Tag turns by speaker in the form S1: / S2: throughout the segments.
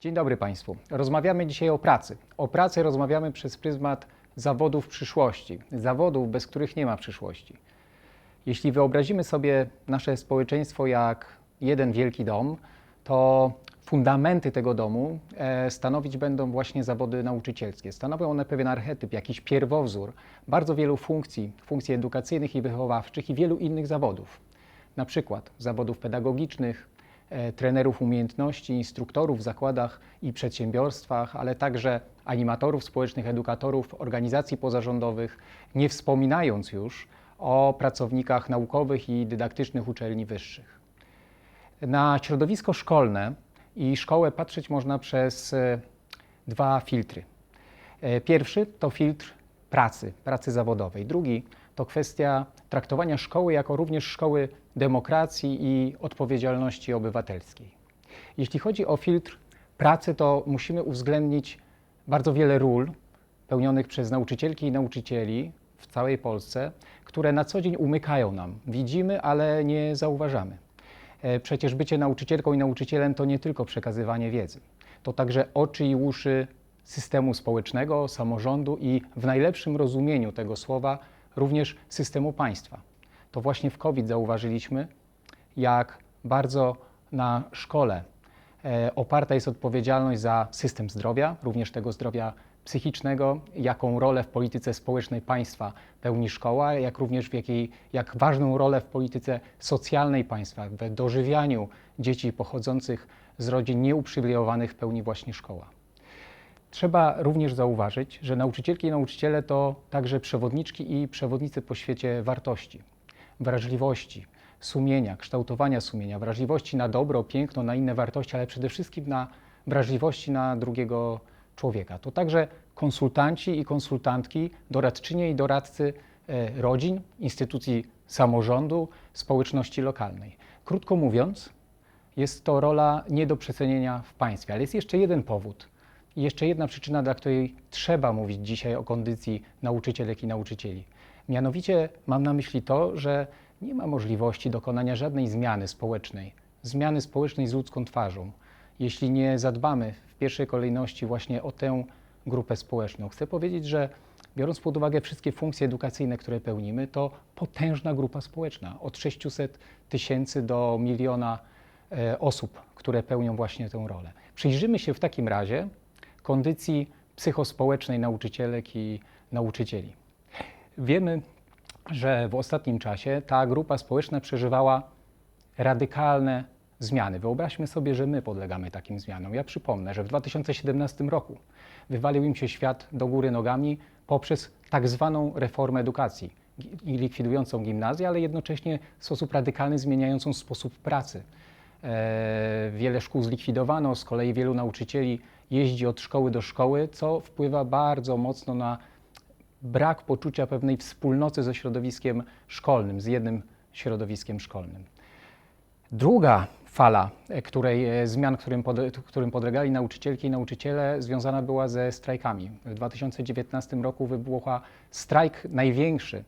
S1: Dzień dobry Państwu. Rozmawiamy dzisiaj o pracy. O pracy rozmawiamy przez pryzmat zawodów przyszłości, zawodów, bez których nie ma przyszłości. Jeśli wyobrazimy sobie nasze społeczeństwo jak jeden wielki dom, to fundamenty tego domu e, stanowić będą właśnie zawody nauczycielskie. Stanowią one pewien archetyp, jakiś pierwowzór bardzo wielu funkcji, funkcji edukacyjnych i wychowawczych i wielu innych zawodów. Na przykład zawodów pedagogicznych, trenerów umiejętności, instruktorów w zakładach i przedsiębiorstwach, ale także animatorów społecznych, edukatorów, organizacji pozarządowych, nie wspominając już o pracownikach naukowych i dydaktycznych uczelni wyższych. Na środowisko szkolne i szkołę patrzeć można przez e, dwa filtry. E, Pierwszy to filtr pracy, pracy zawodowej. Drugi to kwestia traktowania szkoły jako również szkoły demokracji i odpowiedzialności obywatelskiej. Jeśli chodzi o filtr pracy, to musimy uwzględnić bardzo wiele ról pełnionych przez nauczycielki i nauczycieli w całej Polsce, które na co dzień umykają nam. Widzimy, ale nie zauważamy. E, Przecież bycie nauczycielką i nauczycielem to nie tylko przekazywanie wiedzy. To także oczy i uszy systemu społecznego, samorządu i w najlepszym rozumieniu tego słowa również systemu państwa. To właśnie w COVID zauważyliśmy, jak bardzo na szkole e, oparta jest odpowiedzialność za system zdrowia, również tego zdrowia psychicznego, jaką rolę w polityce społecznej państwa pełni szkoła, jak również w jakiej, jak ważną rolę w polityce socjalnej państwa, w dożywianiu dzieci pochodzących z rodzin nieuprzywilejowanych pełni właśnie szkoła. Trzeba również zauważyć, że nauczycielki i nauczyciele to także przewodniczki i przewodnicy po świecie wartości, wrażliwości, sumienia, kształtowania sumienia, wrażliwości na dobro, piękno, na inne wartości, ale przede wszystkim na wrażliwości na drugiego człowieka. To także konsultanci i konsultantki, doradczynie i doradcy e, rodzin, instytucji samorządu, społeczności lokalnej. Krótko mówiąc, jest to rola nie do przecenienia w państwie, ale jest jeszcze jeden powód jeszcze jedna przyczyna, dla której trzeba mówić dzisiaj o kondycji nauczycielek i nauczycieli. Mianowicie mam na myśli to, że nie ma możliwości dokonania żadnej zmiany społecznej, zmiany społecznej z ludzką twarzą, jeśli nie zadbamy w pierwszej kolejności właśnie o tę grupę społeczną. Chcę powiedzieć, że biorąc pod uwagę wszystkie funkcje edukacyjne, które pełnimy, to potężna grupa społeczna, od 600 tysięcy do miliona e, osób, które pełnią właśnie tę rolę. Przyjrzymy się w takim razie kondycji psychospołecznej nauczycielek i nauczycieli. Wiemy, że w ostatnim czasie ta grupa społeczna przeżywała radykalne zmiany. Wyobraźmy sobie, że my podlegamy takim zmianom. Ja przypomnę, że w 2017 roku wywalił im się świat do góry nogami poprzez tak zwaną reformę edukacji, likwidującą gimnazję, ale jednocześnie w sposób radykalny zmieniającą sposób pracy. E, Wiele szkół zlikwidowano, z kolei wielu nauczycieli jeździ od szkoły do szkoły, co wpływa bardzo mocno na brak poczucia pewnej wspólnoty ze środowiskiem szkolnym, z jednym środowiskiem szkolnym. Druga fala e, której, e, zmian, którym, pod, którym podlegali nauczycielki i nauczyciele, związana była ze strajkami. W 2019 roku wybucha strajk największy,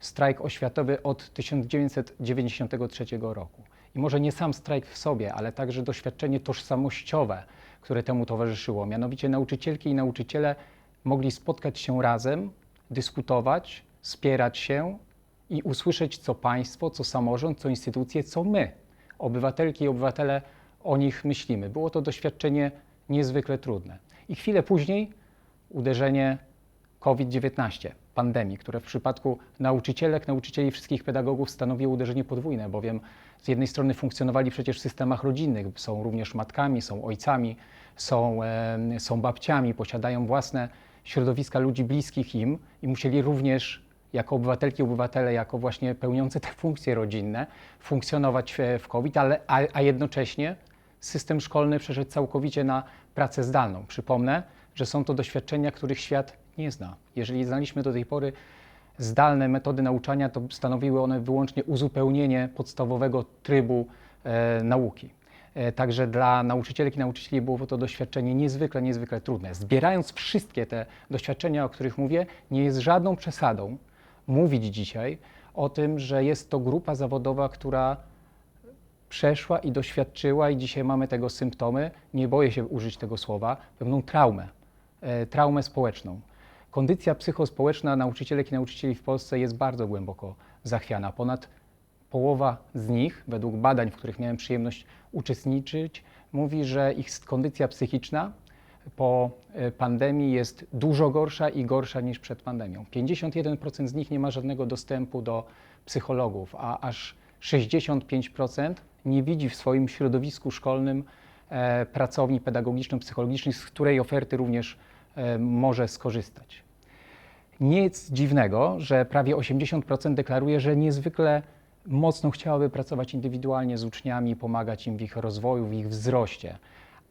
S1: strajk oświatowy od 1993 roku. I może nie sam strajk w sobie, ale także doświadczenie tożsamościowe, które temu towarzyszyło. Mianowicie nauczycielki i nauczyciele mogli spotkać się razem, dyskutować, spierać się i usłyszeć, co państwo, co samorząd, co instytucje, co my, obywatelki i obywatele, o nich myślimy. Było to doświadczenie niezwykle trudne. I chwilę później uderzenie COVID-19, pandemii, które w przypadku nauczycielek, nauczycieli, wszystkich pedagogów stanowiło uderzenie podwójne, bowiem z jednej strony funkcjonowali przecież w systemach rodzinnych, są również matkami, są ojcami, są, są babciami, posiadają własne środowiska ludzi bliskich im i musieli również jako obywatelki obywatele, jako właśnie pełniące te funkcje rodzinne, funkcjonować w COVID, ale, a, a jednocześnie system szkolny przeszedł całkowicie na pracę zdalną. Przypomnę, że są to doświadczenia, których świat nie zna. Jeżeli znaliśmy do tej pory zdalne metody nauczania, to stanowiły one wyłącznie uzupełnienie podstawowego trybu e, nauki. E, Także dla nauczycielek i nauczycieli było to doświadczenie niezwykle, niezwykle trudne. Zbierając wszystkie te doświadczenia, o których mówię, nie jest żadną przesadą mówić dzisiaj o tym, że jest to grupa zawodowa, która przeszła i doświadczyła, i dzisiaj mamy tego symptomy, nie boję się użyć tego słowa, pewną traumę, e, traumę społeczną. Kondycja psychospołeczna nauczycielek i nauczycieli w Polsce jest bardzo głęboko zachwiana. Ponad połowa z nich, według badań, w których miałem przyjemność uczestniczyć, mówi, że ich kondycja psychiczna po e, pandemii jest dużo gorsza i gorsza niż przed pandemią. 51% z nich nie ma żadnego dostępu do psychologów, a aż 65% nie widzi w swoim środowisku szkolnym e, pracowni pedagogiczno-psychologicznej, z której oferty również może skorzystać. Nic dziwnego, że prawie 80% deklaruje, że niezwykle mocno chciałaby pracować indywidualnie z uczniami, pomagać im w ich rozwoju, w ich wzroście,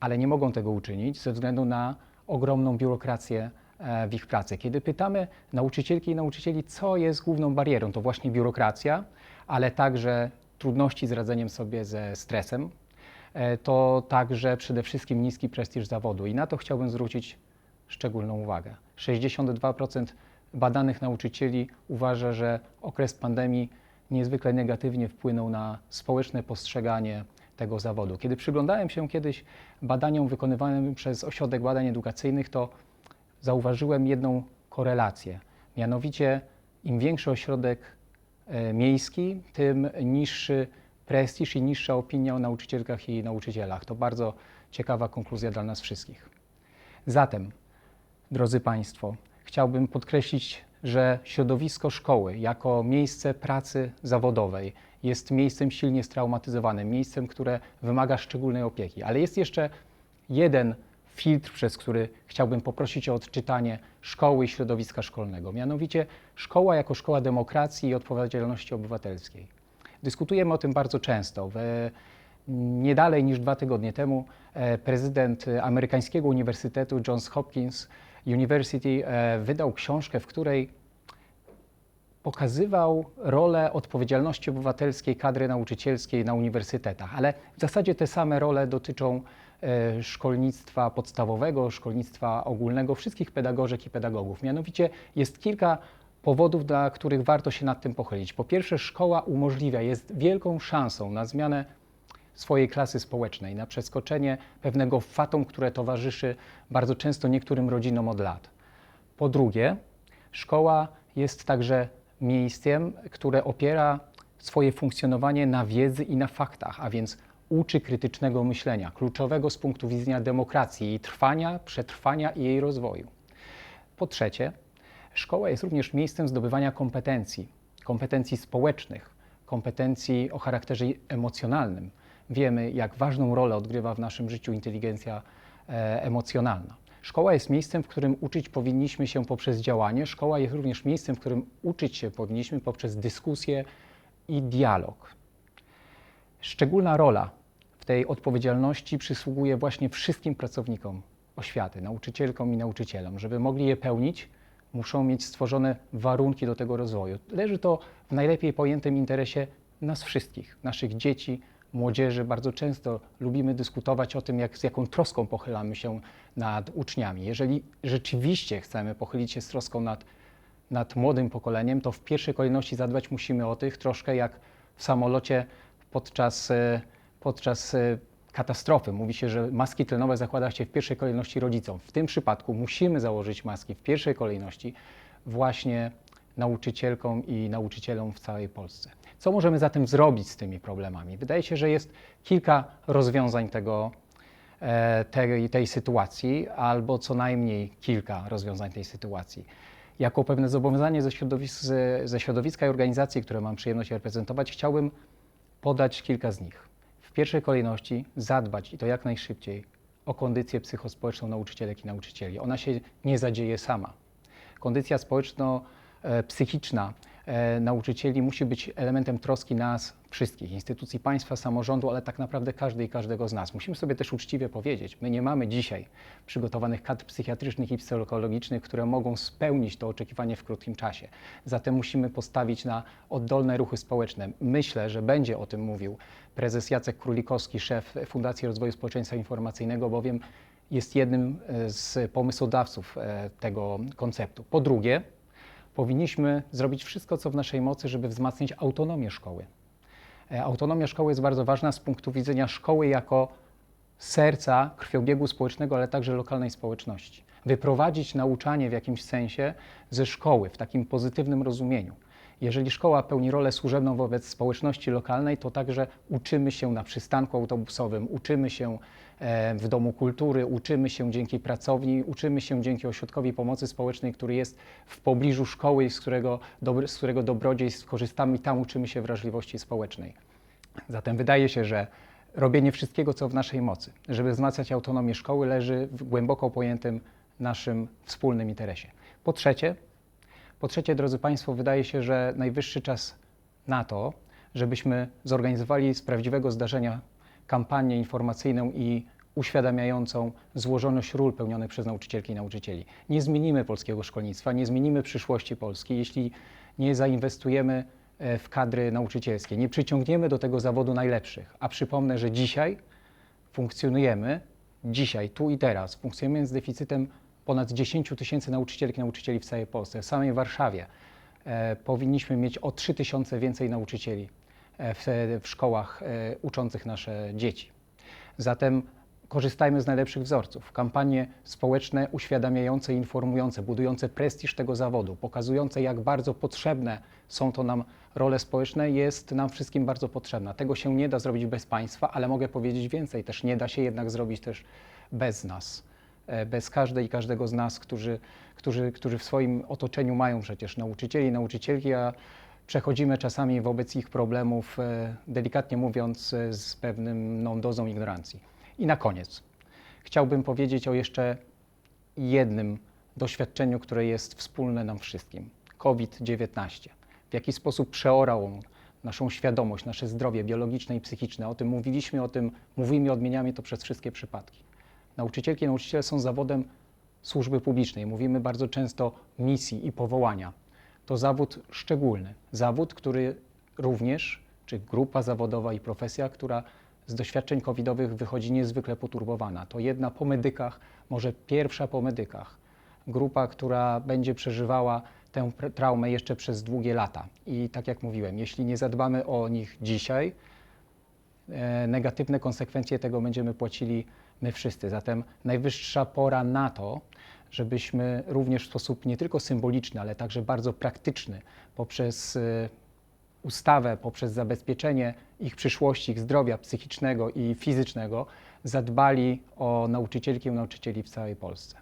S1: ale nie mogą tego uczynić ze względu na ogromną biurokrację e, w ich pracy. Kiedy pytamy nauczycielki i nauczycieli, co jest główną barierą, to właśnie biurokracja, ale także trudności z radzeniem sobie ze stresem, e, to także przede wszystkim niski prestiż zawodu. I na to chciałbym zwrócić szczególną uwagę. 62% badanych nauczycieli uważa, że okres pandemii niezwykle negatywnie wpłynął na społeczne postrzeganie tego zawodu. Kiedy przyglądałem się kiedyś badaniom wykonywanym przez Ośrodek Badań Edukacyjnych, to zauważyłem jedną korelację. Mianowicie im większy ośrodek e, miejski, tym niższy prestiż i niższa opinia o nauczycielkach i nauczycielach. To bardzo ciekawa konkluzja dla nas wszystkich. Zatem, drodzy Państwo, chciałbym podkreślić, że środowisko szkoły jako miejsce pracy zawodowej jest miejscem silnie straumatyzowanym, miejscem, które wymaga szczególnej opieki. Ale jest jeszcze jeden filtr, przez który chciałbym poprosić o odczytanie szkoły i środowiska szkolnego, mianowicie szkoła jako szkoła demokracji i odpowiedzialności obywatelskiej. Dyskutujemy o tym bardzo często. W, nie dalej niż dwa tygodnie temu e, prezydent amerykańskiego Uniwersytetu Johns Hopkins University e, wydał książkę, w której pokazywał rolę odpowiedzialności obywatelskiej kadry nauczycielskiej na uniwersytetach, ale w zasadzie te same role dotyczą e, szkolnictwa podstawowego, szkolnictwa ogólnego, wszystkich pedagogów i pedagogów. Mianowicie jest kilka powodów, dla których warto się nad tym pochylić. Po pierwsze, szkoła umożliwia, jest wielką szansą na zmianę swojej klasy społecznej, na przeskoczenie pewnego fatum, które towarzyszy bardzo często niektórym rodzinom od lat. Po drugie, szkoła jest także miejscem, które opiera swoje funkcjonowanie na wiedzy i na faktach, a więc uczy krytycznego myślenia, kluczowego z punktu widzenia demokracji, jej trwania, przetrwania i jej rozwoju. Po trzecie, szkoła jest również miejscem zdobywania kompetencji, kompetencji społecznych, kompetencji o charakterze emocjonalnym. Wiemy, jak ważną rolę odgrywa w naszym życiu inteligencja e, emocjonalna. Szkoła jest miejscem, w którym uczyć powinniśmy się poprzez działanie. Szkoła jest również miejscem, w którym uczyć się powinniśmy poprzez dyskusję i dialog. Szczególna rola w tej odpowiedzialności przysługuje właśnie wszystkim pracownikom oświaty, nauczycielkom i nauczycielom. Żeby mogli je pełnić, muszą mieć stworzone warunki do tego rozwoju. Leży to w najlepiej pojętym interesie nas wszystkich, naszych dzieci, młodzieży bardzo często lubimy dyskutować o tym, jak, z jaką troską pochylamy się nad uczniami. Jeżeli rzeczywiście chcemy pochylić się z troską nad, nad młodym pokoleniem, to w pierwszej kolejności zadbać musimy o tych troszkę jak w samolocie podczas, e, podczas e, katastrofy. Mówi się, że maski tlenowe zakłada się w pierwszej kolejności rodzicom. W tym przypadku musimy założyć maski w pierwszej kolejności właśnie nauczycielkom i nauczycielom w całej Polsce. Co możemy zatem zrobić z tymi problemami? Wydaje się, że jest kilka rozwiązań tego, e, tej, tej sytuacji, albo co najmniej kilka rozwiązań tej sytuacji. Jako pewne zobowiązanie ze, ze środowiska i organizacji, które mam przyjemność reprezentować, chciałbym podać kilka z nich. W pierwszej kolejności zadbać, i to jak najszybciej, o kondycję psychospołeczną nauczycielek i nauczycieli. Ona się nie zadzieje sama. Kondycja społeczno-psychiczna E, nauczycieli musi być elementem troski nas wszystkich, instytucji państwa, samorządu, ale tak naprawdę każdej i każdego z nas. Musimy sobie też uczciwie powiedzieć, my nie mamy dzisiaj przygotowanych kadr psychiatrycznych i psychologicznych, które mogą spełnić to oczekiwanie w krótkim czasie. Zatem musimy postawić na oddolne ruchy społeczne. Myślę, że będzie o tym mówił prezes Jacek Królikowski, szef Fundacji Rozwoju Społeczeństwa Informacyjnego, bowiem jest jednym e, z pomysłodawców e, tego konceptu. Po drugie, powinniśmy zrobić wszystko, co w naszej mocy, żeby wzmacniać autonomię szkoły. E, Autonomia szkoły jest bardzo ważna z punktu widzenia szkoły jako serca krwiobiegu społecznego, ale także lokalnej społeczności. Wyprowadzić nauczanie w jakimś sensie ze szkoły, w takim pozytywnym rozumieniu. Jeżeli szkoła pełni rolę służebną wobec społeczności lokalnej, to także uczymy się na przystanku autobusowym, uczymy się w Domu Kultury, uczymy się dzięki pracowni, uczymy się dzięki ośrodkowi pomocy społecznej, który jest w pobliżu szkoły, z którego, z którego dobrodziejstw korzystamy i tam uczymy się wrażliwości społecznej. Zatem wydaje się, że robienie wszystkiego, co w naszej mocy, żeby wzmacniać autonomię szkoły, leży w głęboko pojętym naszym wspólnym interesie. Po trzecie, po trzecie, drodzy Państwo, wydaje się, że najwyższy czas na to, żebyśmy zorganizowali z prawdziwego zdarzenia kampanię informacyjną i uświadamiającą złożoność ról pełnionych przez nauczycielki i nauczycieli. Nie zmienimy polskiego szkolnictwa, nie zmienimy przyszłości Polski, jeśli nie zainwestujemy e, w kadry nauczycielskie, nie przyciągniemy do tego zawodu najlepszych. A przypomnę, że dzisiaj funkcjonujemy, dzisiaj, tu i teraz, funkcjonujemy z deficytem ponad 10 tysięcy nauczycielek i nauczycieli w całej Polsce. W samej Warszawie e, powinniśmy mieć o 3 tysiące więcej nauczycieli w, w szkołach e, uczących nasze dzieci. Zatem korzystajmy z najlepszych wzorców. Kampanie społeczne uświadamiające, informujące, budujące prestiż tego zawodu, pokazujące jak bardzo potrzebne są to nam role społeczne, jest nam wszystkim bardzo potrzebna. Tego się nie da zrobić bez państwa, ale mogę powiedzieć więcej, też nie da się jednak zrobić też bez nas e, bez każdej i każdego z nas, którzy, którzy, którzy w swoim otoczeniu mają przecież nauczycieli, nauczycielki, a przechodzimy czasami wobec ich problemów, e, delikatnie mówiąc, e, z pewną dozą ignorancji. I na koniec chciałbym powiedzieć o jeszcze jednym doświadczeniu, które jest wspólne nam wszystkim. COVID-19. W jaki sposób przeorał on naszą świadomość, nasze zdrowie biologiczne i psychiczne. O tym mówiliśmy, o tym mówimy odmieniamy to przez wszystkie przypadki. Nauczycielki i nauczyciele są zawodem służby publicznej. Mówimy bardzo często misji i powołania. To zawód szczególny. Zawód, który również, czy grupa zawodowa i profesja, która z doświadczeń covidowych wychodzi niezwykle poturbowana. To jedna po medykach, może pierwsza po medykach. Grupa, która będzie przeżywała tę traumę jeszcze przez długie lata. I tak jak mówiłem, jeśli nie zadbamy o nich dzisiaj, e, negatywne konsekwencje tego będziemy płacili my wszyscy. Zatem najwyższa pora na to, żebyśmy również w sposób nie tylko symboliczny, ale także bardzo praktyczny, poprzez e, ustawę, poprzez zabezpieczenie ich przyszłości, ich zdrowia psychicznego i fizycznego, zadbali o nauczycielki i nauczycieli w całej Polsce.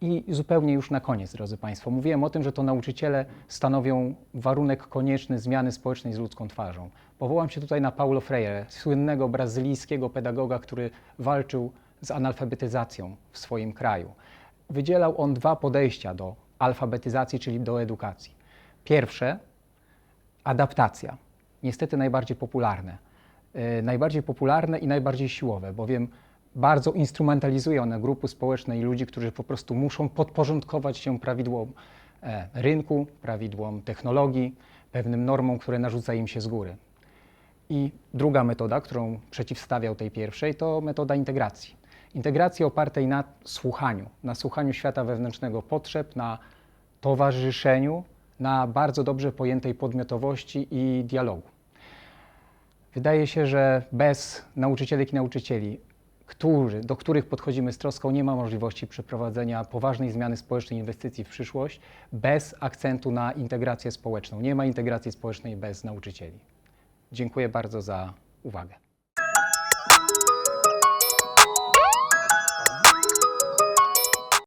S1: I zupełnie już na koniec, drodzy Państwo, mówiłem o tym, że to nauczyciele stanowią warunek konieczny zmiany społecznej z ludzką twarzą. Powołam się tutaj na Paulo Freire, słynnego brazylijskiego pedagoga, który walczył z analfabetyzacją w swoim kraju. Wydzielał on dwa podejścia do alfabetyzacji, czyli do edukacji. Pierwsze, adaptacja. Niestety najbardziej popularne. Yy, najbardziej popularne i najbardziej siłowe, bowiem bardzo instrumentalizuje one grupy społeczne i ludzi, którzy po prostu muszą podporządkować się prawidłom e, rynku, prawidłom technologii, pewnym normom, które narzuca im się z góry. I druga metoda, którą przeciwstawiał tej pierwszej, to metoda integracji. Integracji opartej na słuchaniu, na słuchaniu świata wewnętrznego potrzeb, na towarzyszeniu, na bardzo dobrze pojętej podmiotowości i dialogu. Wydaje się, że bez nauczycielek i nauczycieli, którzy, do których podchodzimy z troską, nie ma możliwości przeprowadzenia poważnej zmiany społecznej inwestycji w przyszłość bez akcentu na integrację społeczną. Nie ma integracji społecznej bez nauczycieli. Dziękuję bardzo za uwagę.